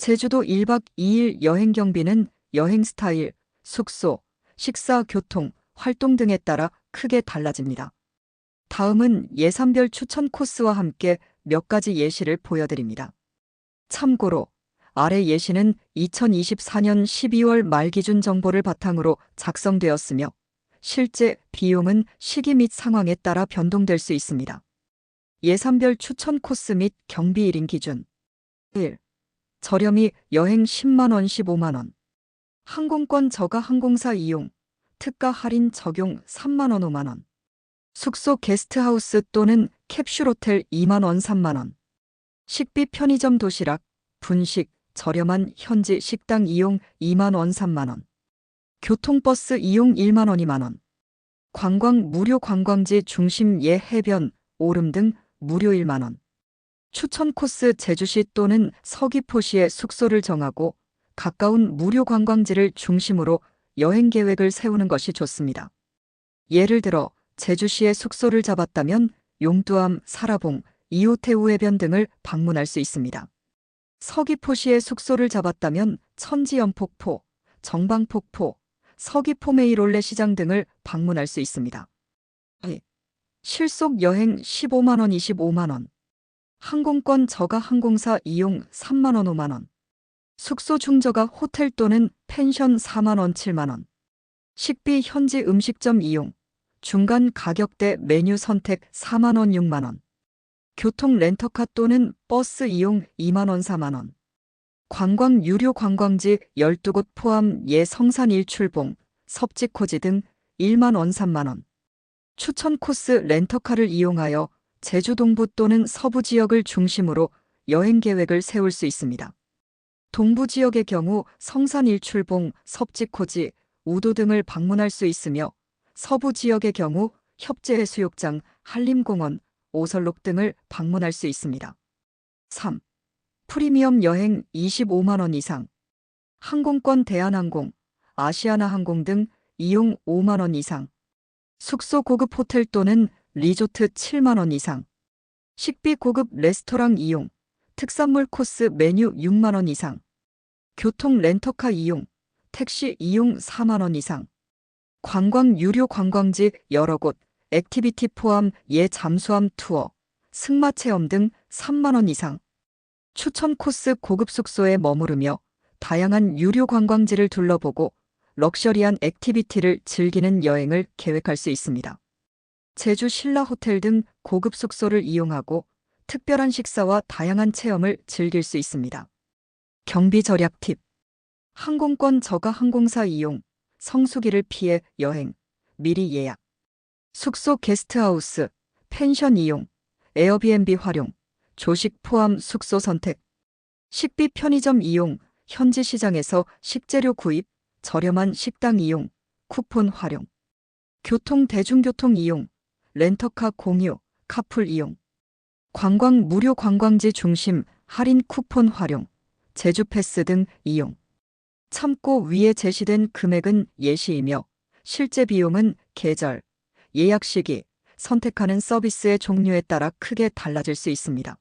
제주도 1박 2일 여행 경비는 여행 스타일, 숙소, 식사, 교통, 활동 등에 따라 크게 달라집니다. 다음은 예산별 추천 코스와 함께 몇 가지 예시를 보여드립니다. 참고로 아래 예시는 2024년 12월 말 기준 정보를 바탕으로 작성되었으며 실제 비용은 시기 및 상황에 따라 변동될 수 있습니다. 예산별 추천 코스 및 경비 1인 기준 1. 저렴이 여행 10만원 15만원. 항공권 저가 항공사 이용 특가 할인 적용 3만원 5만원. 숙소 게스트하우스 또는 캡슐 호텔 2만원 3만원. 식비 편의점 도시락 분식 저렴한 현지 식당 이용 2만원 3만원. 교통버스 이용 1만원 2만원. 관광 무료 관광지 중심 예 해변 오름 등 무료 1만원 추천 코스 제주시 또는 서귀포시의 숙소를 정하고 가까운 무료 관광지를 중심으로 여행 계획을 세우는 것이 좋습니다. 예를 들어 제주시의 숙소를 잡았다면 용두암, 사라봉, 이호태우 해변 등을 방문할 수 있습니다. 서귀포시의 숙소를 잡았다면 천지연폭포, 정방폭포, 서귀포메이롤레 시장 등을 방문할 수 있습니다. 예. 실속 여행 15만원 25만원 항공권 저가 항공사 이용 3만원 5만원. 숙소 중저가 호텔 또는 펜션 4만원 7만원. 식비 현지 음식점 이용. 중간 가격대 메뉴 선택 4만원 6만원. 교통 렌터카 또는 버스 이용 2만원 4만원. 관광 유료 관광지 12곳 포함 예 성산 일출봉, 섭지코지 등 1만원 3만원. 추천 코스 렌터카를 이용하여 제주 동부 또는 서부 지역을 중심으로 여행 계획을 세울 수 있습니다. 동부 지역의 경우 성산 일출봉, 섭지코지, 우도 등을 방문할 수 있으며 서부 지역의 경우 협재해수욕장, 한림공원, 오설록 등을 방문할 수 있습니다. 3. 프리미엄 여행 25만원 이상 항공권 대한항공, 아시아나항공 등 이용 5만원 이상 숙소 고급 호텔 또는 리조트 7만원 이상. 식비 고급 레스토랑 이용. 특산물 코스 메뉴 6만원 이상. 교통 렌터카 이용. 택시 이용 4만원 이상. 관광 유료 관광지 여러 곳. 액티비티 포함 예 잠수함 투어. 승마 체험 등 3만원 이상. 추천 코스 고급 숙소에 머무르며 다양한 유료 관광지를 둘러보고 럭셔리한 액티비티를 즐기는 여행을 계획할 수 있습니다. 제주 신라 호텔 등 고급 숙소를 이용하고 특별한 식사와 다양한 체험을 즐길 수 있습니다. 경비 절약 팁. 항공권 저가 항공사 이용, 성수기를 피해 여행, 미리 예약. 숙소 게스트하우스, 펜션 이용, 에어비앤비 활용, 조식 포함 숙소 선택. 식비 편의점 이용, 현지 시장에서 식재료 구입, 저렴한 식당 이용, 쿠폰 활용. 교통 대중교통 이용, 렌터카 공유, 카풀 이용. 관광 무료 관광지 중심 할인 쿠폰 활용, 제주 패스 등 이용. 참고 위에 제시된 금액은 예시이며 실제 비용은 계절, 예약 시기, 선택하는 서비스의 종류에 따라 크게 달라질 수 있습니다.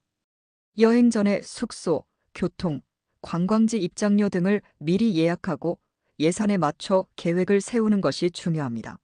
여행 전에 숙소, 교통, 관광지 입장료 등을 미리 예약하고 예산에 맞춰 계획을 세우는 것이 중요합니다.